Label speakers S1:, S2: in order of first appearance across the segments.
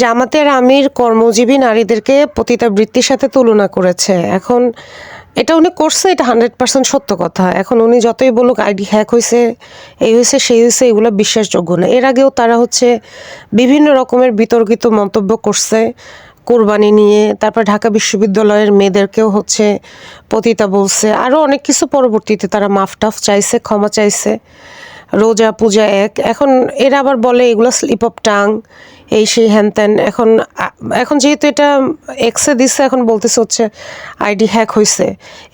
S1: জামাতের আমির কর্মজীবী নারীদেরকে পতিতাবৃত্তির সাথে তুলনা করেছে। এখন এটা উনি করছে, এটা হান্ড্রেড পার্সেন্ট সত্য কথা। এখন উনি যতই বলুক আইডি হ্যাক হয়েছে এই হয়েছে সেই হয়েছে এগুলো বিশ্বাসযোগ্য না। এর আগেও তারা হচ্ছে বিভিন্ন রকমের বিতর্কিত মন্তব্য করছে কোরবানি নিয়ে। তারপর ঢাকা বিশ্ববিদ্যালয়ের মেয়েদেরকেও হচ্ছে পতিতা বলছে। আরও অনেক কিছু পরবর্তীতে তারা মাফ টাফ চাইছে, ক্ষমা চাইছে। রোজা পূজা এক। এখন এরা আবার বলে এগুলো স্লিপ অফ টাং এই সেই হ্যান ত্যান। এখন এখন যেহেতু এটা এক্সে দিচ্ছে এখন বলতেছে হচ্ছে আইডি হ্যাক হয়েছে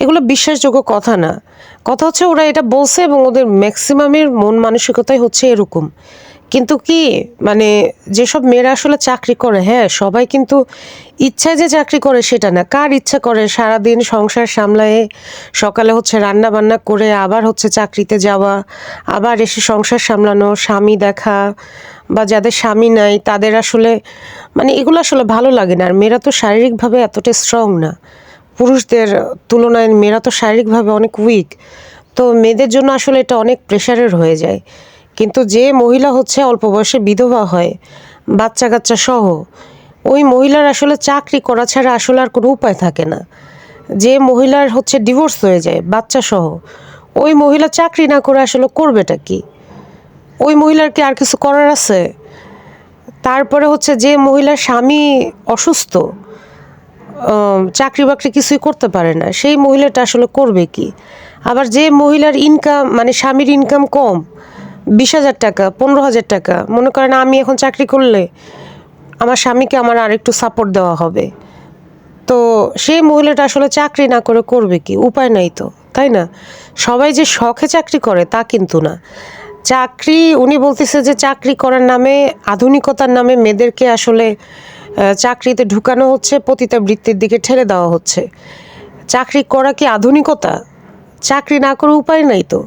S1: এগুলো বিশ্বাসযোগ্য কথা না। কথা হচ্ছে ওরা এটা বলছে এবং ওদের ম্যাক্সিমামের মন মানসিকতাই হচ্ছে এরকম। কিন্তু কি মানে যেসব মেয়েরা আসলে চাকরি করে হ্যাঁ সবাই কিন্তু ইচ্ছায় যে চাকরি করে সেটা না। কার ইচ্ছা করে সারাদিন সংসার সামলায়ে সকালে হচ্ছে রান্না বান্না করে আবার হচ্ছে চাকরিতে যাওয়া, আবার এসে সংসার সামলানো, স্বামী দেখা বা যাদের স্বামী নাই তাদের আসলে মানে এগুলো আসলে ভালো লাগে না। আর মেয়েরা তো শারীরিকভাবে এতটা স্ট্রং না। পুরুষদের তুলনায় মেয়েরা তো শারীরিকভাবে অনেক উইক তো মেয়েদের জন্য আসলে এটা অনেক প্রেশারের হয়ে যায়। কিন্তু যে মহিলা হচ্ছে অল্প বয়সে বিধবা হয় বাচ্চা কাচ্চা সহ, ওই মহিলার আসলে চাকরি করা ছাড়া আসলে আর কোনো উপায় থাকে না। যে মহিলার হচ্ছে ডিভোর্স হয়ে যায়, বাচ্চা সহ, ওই মহিলা চাকরি না করে আসলে করবেটা কি? ওই মহিলার কি আর কিছু করার আছে? তারপরে হচ্ছে যে মহিলার স্বামী অসুস্থ চাকরি বাকরি কিছুই করতে পারে না, সেই মহিলাটা আসলে করবে কি? আবার যে মহিলার ইনকাম মানে স্বামীর ইনকাম কম বিশ হাজার টাকা, পনেরো হাজার টাকা। মনে করেন আমি এখন চাকরি করলে আমার স্বামীকে আমার আরেকটু সাপোর্ট দেওয়া হবে। তো সেই মহিলাটা আসলে চাকরি না করে করবে কি? উপায় নাই তো, তাই না? সবাই যে শখে চাকরি করে তা কিন্তু না। চাকরি, উনি বলতেছে যে চাকরি করার নামে, আধুনিকতার নামে মেয়েদেরকে আসলে চাকরিতে ঢুকানো হচ্ছে, পতিতা বৃত্তির দিকে ঠেলে দেওয়া হচ্ছে। চাকরি করা কি আধুনিকতা? চাকরি না করে উপায় নাই তো।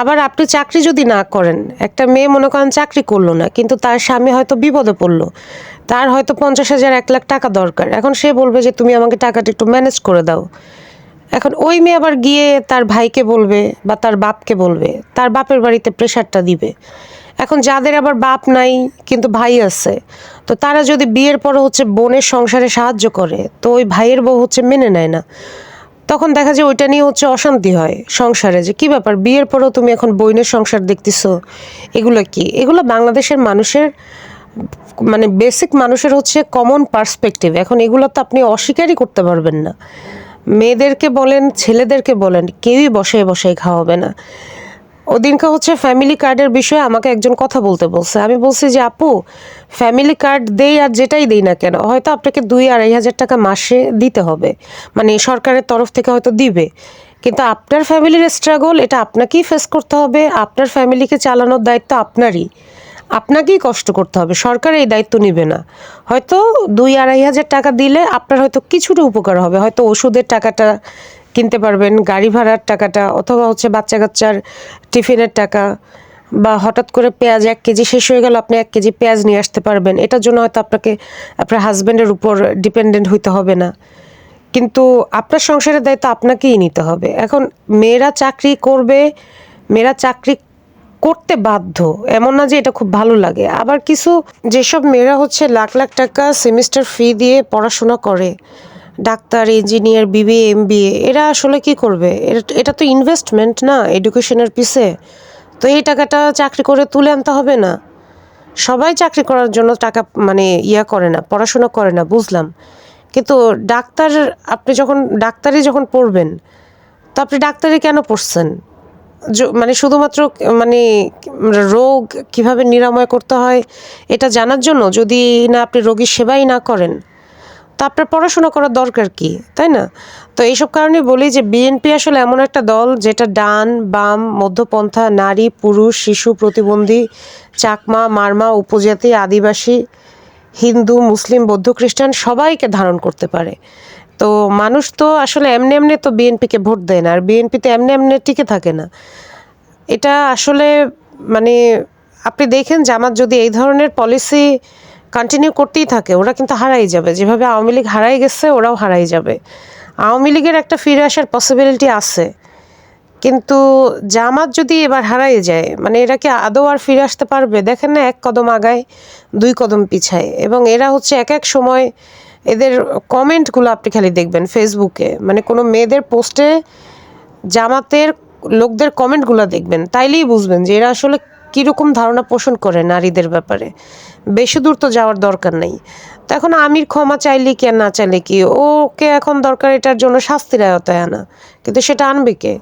S1: আবার আপনি চাকরি যদি না করেন, একটা মেয়ে মনে করেন চাকরি করল না, কিন্তু তার স্বামী হয়তো বিপদে পড়ল, তার হয়তো পঞ্চাশ হাজার, এক লাখ টাকা দরকার। এখন সে বলবে যে, তুমি আমাকে টাকাটা একটু ম্যানেজ করে দাও। এখন ওই মেয়ে আবার গিয়ে তার ভাইকে বলবে বা তার বাপকে বলবে, তার বাপের বাড়িতে প্রেশারটা দিবে। এখন যাদের আবার বাপ নাই, কিন্তু ভাই আছে, তো তারা যদি বিয়ের পরে হচ্ছে বোনের সংসারে সাহায্য করে, তো ওই ভাইয়ের বউ হচ্ছে মেনে নেয় না। তখন দেখা যায় ওইটা নিয়ে হচ্ছে অশান্তি হয় সংসারে যে, কি ব্যাপার? বিয়ের পরেও তুমি এখন বইনের সংসার দেখতেছো? এগুলো কি? এগুলো বাংলাদেশের মানুষের মানে বেসিক মানুষের হচ্ছে কমন পার্সপেক্টিভ এখন এগুলো তো আপনি অস্বীকারই করতে পারবেন না। মেয়েদেরকে বলেন, ছেলেদেরকে বলেন, কেউই বসে বসে খাওয়াবে না। ওদিনকে হচ্ছে ফ্যামিলি কার্ডের বিষয়ে আমাকে একজন কথা বলতে বলছে। আমি বলছি যে, আপু ফ্যামিলি কার্ড দেই আর যেটাই দেই না কেন, হয়তো আপনাকে দুই আড়াই হাজার টাকা মাসে দিতে হবে। মানে সরকারের তরফ থেকে হয়তো দিবে। কিন্তু আপনার ফ্যামিলির স্ট্রাগল এটা আপনাকেই ফেস করতে হবে। আপনার ফ্যামিলিকে চালানোর দায়িত্ব আপনারই। আপনাকেই কষ্ট করতে হবে। সরকার এই দায়িত্ব নেবে না। হয়তো দুই আড়াই হাজার টাকা দিলে আপনার হয়তো কিছুটা উপকার হবে। হয়তো ওষুধের টাকাটা কিনতে পারবেন গাড়ি ভাড়ার টাকাটা অথবা হচ্ছে বাচ্চা কাচ্চার টিফিনের টাকা বা হঠাৎ করে পেঁয়াজ এক কেজি শেষ হয়ে গেল, আপনি এক কেজি পেঁয়াজ নিয়ে আসতে পারবেন। এটার জন্য হয়তো আপনাকে, আপনার হাজব্যান্ডের উপর ডিপেন্ডেন্ট হইতে হবে না। কিন্তু আপনার সংসারের দায়িত্ব আপনাকেই নিতে হবে। এখন মেয়েরা চাকরি করবে, মেয়েরা চাকরি করতে বাধ্য। এমন না যে এটা খুব ভালো লাগে। আবার কিছু, যেসব মেয়েরা হচ্ছে লাখ লাখ টাকা সেমিস্টার ফি দিয়ে পড়াশোনা করে ডাক্তার ইঞ্জিনিয়ার বিবিএ এমবিএ এরা আসলে কি করবে? এটা- এটা তো ইনভেস্টমেন্ট না এডুকেশনের পিছে তো এই টাকাটা চাকরি করে তুলে আনতে হবে না। সবাই চাকরি করার জন্য টাকা মানে ইয়া করে না, পড়াশোনা করে না, বুঝলাম। কিন্তু ডাক্তার, আপনি যখন ডাক্তারি যখন পড়বেন, তো আপনি ডাক্তারি কেন পড়ছেন? মানে শুধুমাত্র মানে রোগ কীভাবে নিরাময় করতে হয়, এটা জানার জন্য যদি না আপনি রোগীর সেবাই না করেন তো আপনার পড়াশোনা করার দরকার কি, তাই না? তো এইসব কারণে বলি যে বিএনপি আসলে এমন একটা দল যেটা ডান, বাম, মধ্যপন্থা, নারী, পুরুষ, শিশু, প্রতিবন্ধী, চাকমা, মারমা, উপজাতি, আদিবাসী, হিন্দু, মুসলিম, বৌদ্ধ, খ্রিস্টান সবাইকে ধারণ করতে পারে। তো মানুষ তো আসলে এমনি এমনি তো বিএনপিকে ভোট দেয় না, আর বিএনপিতে এমনি এমনি টিকে থাকে না। এটা আসলে মানে আপনি দেখেন জামাত যদি এই ধরনের পলিসি কন্টিনিউ করতেই থাকে, ওরা কিন্তু হারাই যাবে। যেভাবে আওয়ামী লীগ হারাই গেছে, ওরাও হারাই যাবে। আওয়ামী লীগের একটা ফিরে আসার পসিবিলিটি আছে। কিন্তু জামাত যদি এবার হারাই যায় মানে এরা কি আদৌ আর ফিরে আসতে পারবে? দেখেন না, এক কদম আগায়, দুই কদম পিছায়। এবং এরা হচ্ছে এক এক সময় এদের কমেন্টগুলো আপনি খালি দেখবেন ফেসবুকে মানে কোনো মেয়েদের পোস্টে জামাতের লোকদের কমেন্টগুলো দেখবেন। তাইলেই বুঝবেন যে এরা আসলে কীরকম ধারণা পোষণ করে নারীদের ব্যাপারে? বেশি দূর তো যাওয়ার দরকার নেই। তো এখন আমির ক্ষমা চাইলে কি আর না চাইলে কি? ওকে এখন দরকার এটার জন্য শাস্তির আয়তায় আনা। কিন্তু সেটা আনবে কে?